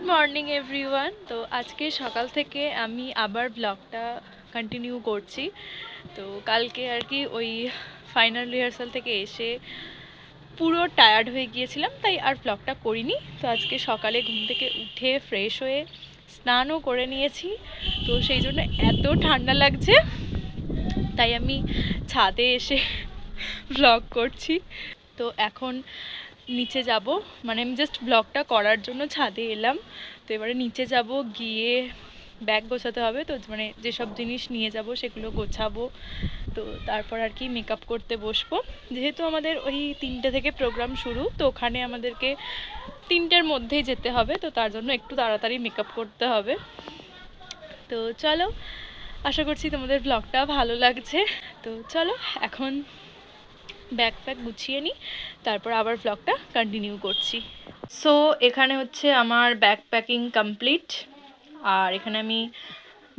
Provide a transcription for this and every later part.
Good morning everyone তো আজকে সকাল থেকে আমি আবার ব্লগটা কন্টিনিউ করছি। তো কালকে আর কি ওই ফাইনাল রিহার্সাল থেকে এসে পুরো টায়ার্ড হয়ে গিয়েছিলাম, তাই আর ব্লগটা করিনি। তো আজকে সকালে ঘুম থেকে উঠে ফ্রেশ হয়ে স্নানও করে নিয়েছি। তো সেই জন্য এত ঠান্ডা লাগছে, তাই আমি ছাদে এসে ব্লগ করছি। তো এখন নিচে যাব। মানে আমি জাস্ট ব্লগটা করার জন্য ছাদে এলাম। তো এবারে নিচে যাব, গিয়ে ব্যাগ গোছাতে হবে। তো মানে যেসব জিনিস নিয়ে যাব সেগুলো গোছাবো। তো তারপর আর কি মেকআপ করতে বসবো। যেহেতু আমাদের ওই তিনটে থেকে প্রোগ্রাম শুরু, তো ওখানে আমাদেরকে তিনটের মধ্যেই যেতে হবে। তো তার জন্য একটু তাড়াতাড়ি মেকআপ করতে হবে। তো চলো, আশা করছি তোমাদের ব্লগটা ভালো লাগছে। তো চলো, এখন ব্যাগ প্যাক গুছিয়ে নিই, তারপর আবার ব্লগটা কন্টিনিউ করছি। সো এখানে হচ্ছে আমার ব্যাগ প্যাকিং কমপ্লিট আর এখানে আমি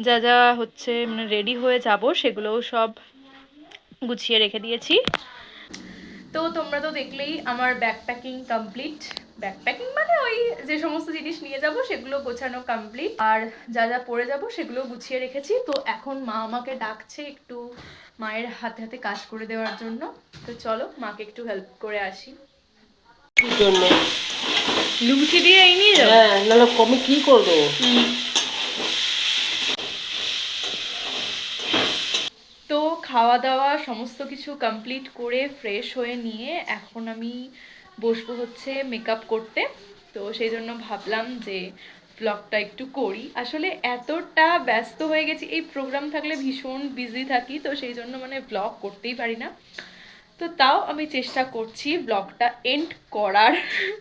যা যা হচ্ছে মানে রেডি হয়ে যাব সেগুলোও সব গুছিয়ে রেখে দিয়েছি। তো তোমরা তো দেখলেই আমার bag packing complete bag packing মানে ওই যে সমস্ত জিনিস নিয়ে যাব সেগুলো গোছানো কমপ্লিট আর যা যা পরে যাব সেগুলো গুছিয়ে রেখেছি। তো এখন মা আমাকে ডাকছে একটু মায়ের হাতে হাতে কাজ করে দেওয়ার জন্য। তো চলো মাকে একটু হেল্প করে আসি। জন্য? লুচি দিয়ে এই নিয়ে যাব হ্যাঁ নাহলে কমে কি করব? তো খাওয়া দাওয়া সমস্ত কিছু কমপ্লিট করে ফ্রেশ হয়ে নিয়ে এখন আমি বসবো হচ্ছে মেকআপ করতে। তো সেই জন্য ভাবলাম যে ব্লগটা একটু করি। আসলে এতটা ব্যস্ত হয়ে গেছি, এই প্রোগ্রাম থাকলে ভীষণ বিজি থাকি, তো সেই জন্য মানে ব্লগ করতেই পারি না। তো তাও আমি চেষ্টা করছি ব্লগটা এন্ড করার।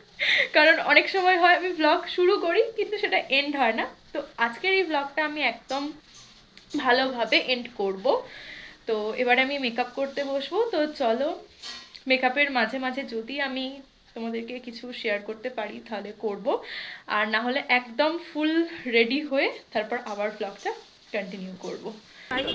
কারণ অনেক সময় হয় আমি ব্লগ শুরু করি, কিন্তু সেটা এন্ড হয় না। তো আজকের এই ব্লগটা আমি একদম ভালোভাবে এন্ড করব। তো এবারে আমি মেকআপ করতে বসবো। তো চলো মেকআপের মাঝে মাঝে যদি আমি তোমাদেরকে কিছু শেয়ার করতে পারি তাহলে করব আর না হলে একদম ফুল রেডি হয়ে তারপর আবার ব্লগটা কন্টিনিউ করব আমিও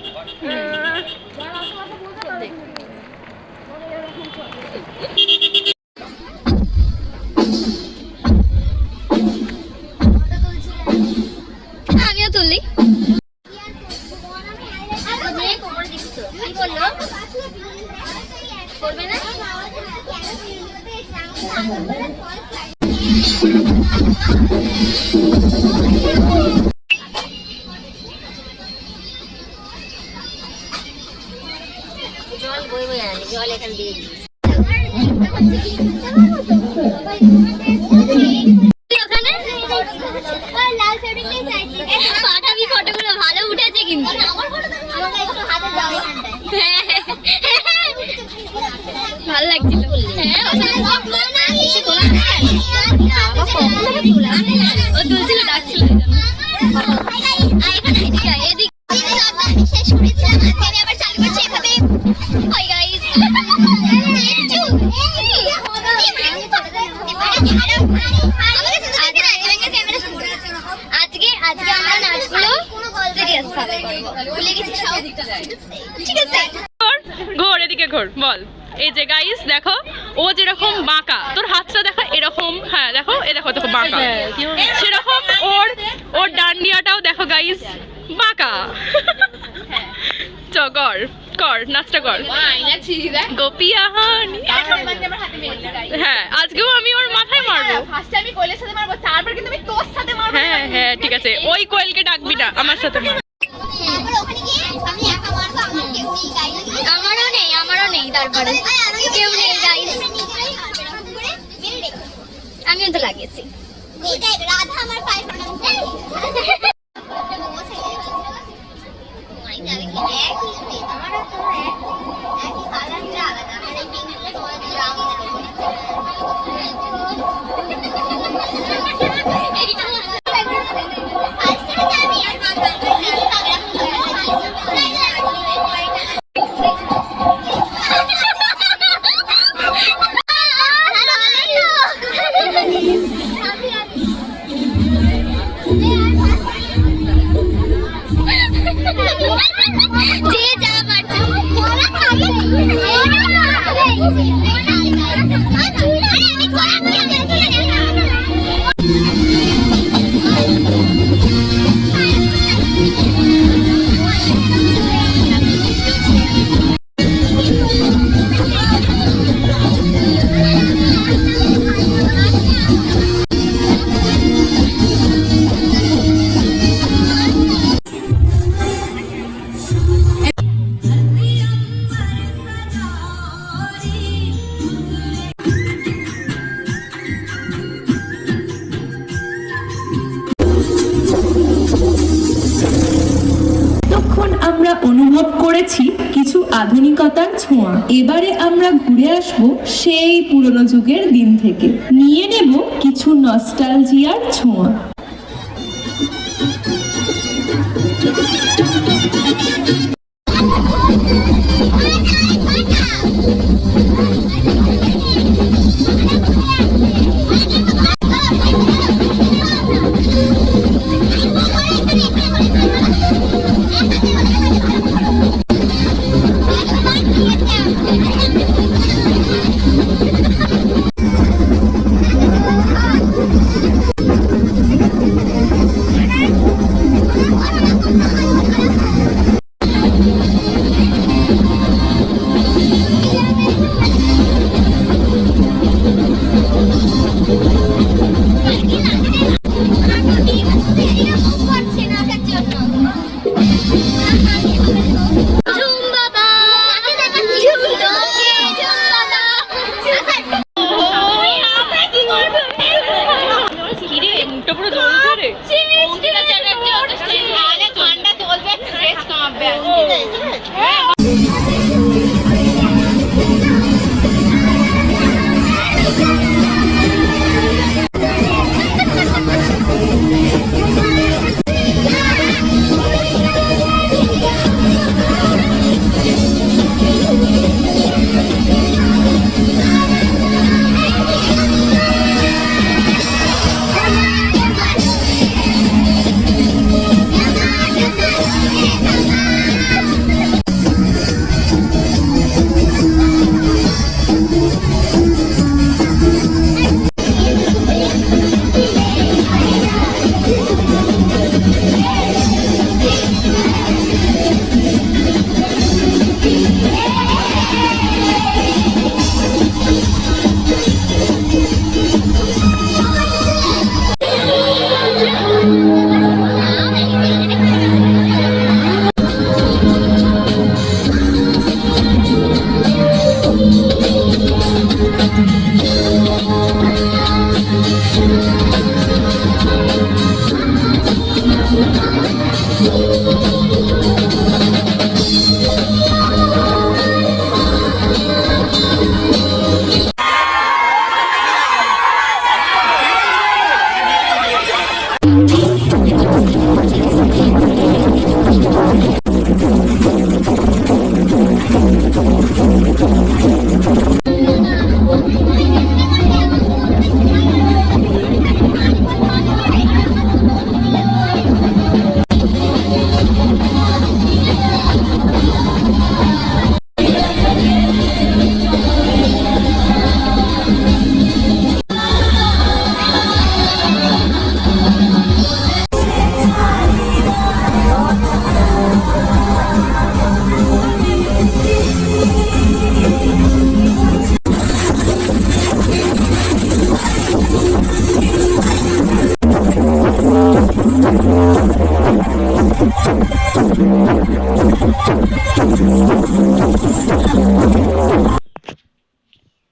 জল দিয়ে পাঠাবি ফটোগুলো ভালো উঠেছে কিন্তু ভালো লাগছিল হ্যাঁ বল। এই যে গাইস দেখো ও যেরকম বাঁকা তোর হাতটা দেখো এরকম হ্যাঁ দেখো এ দেখো দেখো বাঁকা। সেরকম ওর ওর ডান্ডিয়াটাও দেখো গাইস বাঁকা। চ কর কর নাচটা কর হানি। হ্যাঁ আজকেও আমি ওর মাথায় মারবো। হ্যাঁ হ্যাঁ ঠিক আছে। ওই কোয়েলকে ডাকবি না আমার সাথে তারপরে কেউ নেই গাইস আমিও তো লাগিয়েছি রাধা আমার পায়ে যে করেছি কিছু আধুনিকতার ছোঁয়া। এবারে আমরা ঘুরে আসব সেই পুরনো যুগের দিন থেকে। নিয়ে নেব কিছু নস্টালজিয়ার ছোঁয়া। করছে কমাবে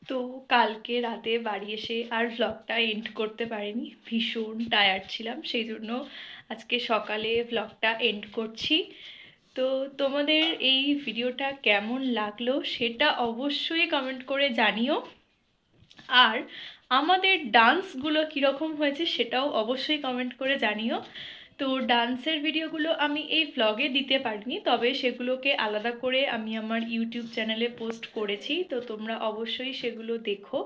তো কালকে রাতে বাড়ি এসে আর ভ্লগটা এন্ড করতে পারিনি। ভীষণ টায়ার্ড ছিলাম, সেই জন্য আজকে সকালে ভ্লগটা এন্ড করছি। তো তোমাদের এই ভিডিওটা কেমন লাগল সেটা অবশ্যই কমেন্ট করে জানিও। আর আমাদের ডান্সগুলো কীরকম হয়েছে সেটাও অবশ্যই কমেন্ট করে জানিও। তো ডান্সের ভিডিওগুলো আমি এই ভ্লগে দিতে পারিনি, তবে সেগুলোকে আলাদা করে আমি আমার ইউটিউব চ্যানেলে পোস্ট করেছি, তো তোমরা অবশ্যই সেগুলো দেখো।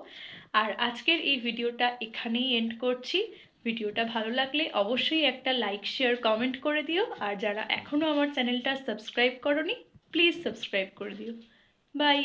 আর আজকের এই ভিডিওটা এখানেই এন্ড করছি। ভিডিওটা ভালো লাগলে অবশ্যই একটা লাইক শেয়ার কমেন্ট করে দিও। আর যারা এখনও আমার চ্যানেলটা সাবস্ক্রাইব করনি প্লিজ সাবস্ক্রাইব করে দিও। বাই